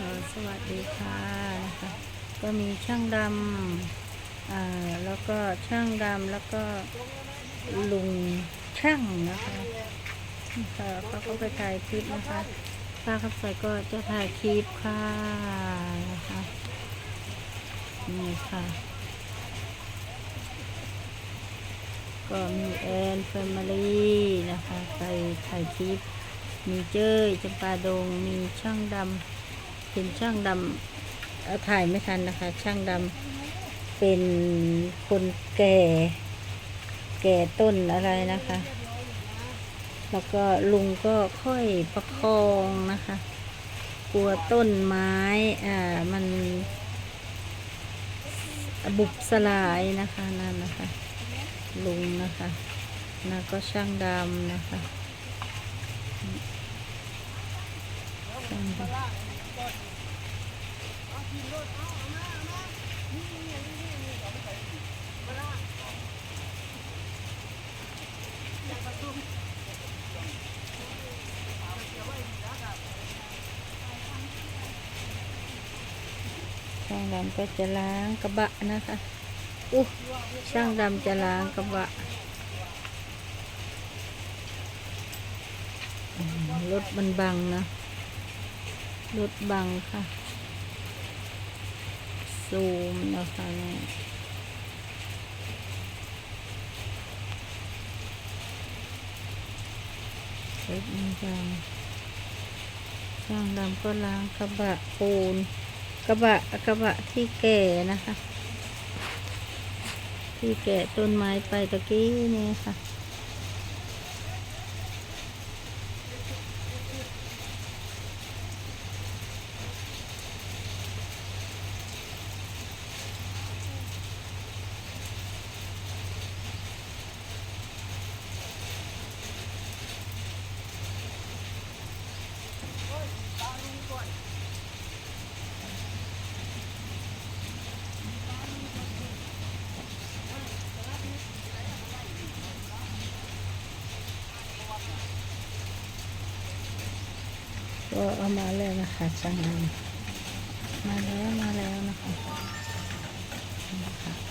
สวัสดีค่ะนะคะก็มีช่างดำอ่าแล้วก็ช่างดำแล้วก็ลุงช่างนะคะค่ะเขาก็ไปถ่ายคลิปนะคะป้าขับใส่ก็จะถ่ายคลิปค่ะนะคะนี่ค่ะ ก็มีแอนแฟมิลี่นะคะไปถ่ายคลิปมีเจ้ยจำปาดงมีช่างดำ เป็นช่างดำเอ่อถ่ายไม่ทันนะคะ ช่างดำเป็นคนแก่ แก่ต้นอะไรนะคะ แล้วก็ลุงก็ค่อยประคองนะคะ กลัวต้นไม้อ่ามันบุบสลายนะคะนั่นนะคะ ลุงนะคะนั่นก็ช่างดำนะคะช่างดำ ช่างดำก็จะล้างกระบะนะคะอู้ช่างดำจะล้างกระบะรถมันบังนะรถบังค่ะ ซูมนะคะเนี่ยรถมันบังช่างดำก็ล้างกระบะปูน กระบะกระบะที่แก่นะคะ ที่แก่ต้นไม้ไปตะกี้นี่ค่ะ ก็เอามาแล้วนะคะช่างดำมาแล้วมาแล้วนะคะนะคะ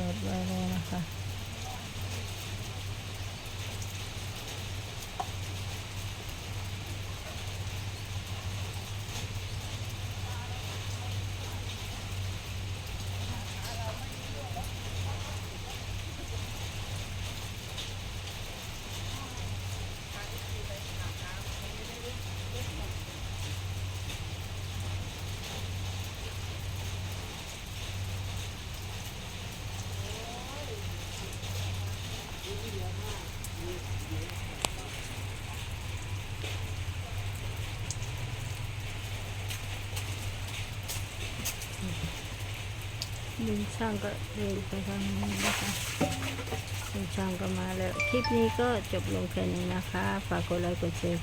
จดไว้แล้วนะคะ ลุงช่างก็เดินไปทางนี้นะคะลุงช่างก็มาแล้ว คลิปนี้ก็จบลงแค่นี้นะคะ ฝากกดไลค์กดแชร์